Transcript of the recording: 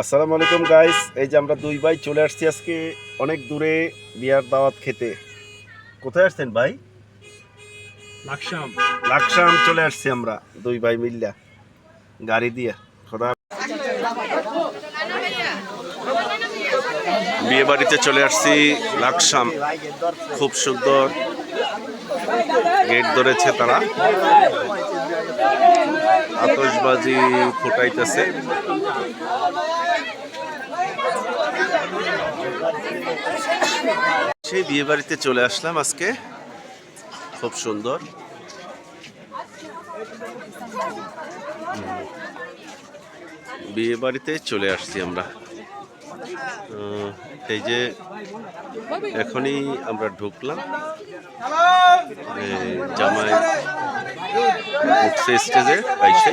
আসসালামু আলাইকুম গাইস এই যে আমরা দুই ভাই চলে আসছি আজকে অনেক দূরে বিয়ার দাওয়াত খেতে। কোথায় আসছেন ভাই? লাকসাম। লাকসাম চলে আসছি আমরা দুই ভাই মিল্লা। গাড়ি দিয়ে খোদা। বিয়ে বাড়িতে চলে আসছি লাকসাম। খুব সুন্দর। গেট ধরেছে তারা। আতশবাজি ফুটাইতেছে। সেই বিয়ে বাড়িতে চলে আসলাম আজকে। খুব সুন্দর। বিয়ে বাড়িতে চলে আসছি আমরা। এই যে এখনই আমরা ঢুকলাম। জামাই উঠছে স্টেজে আইসে।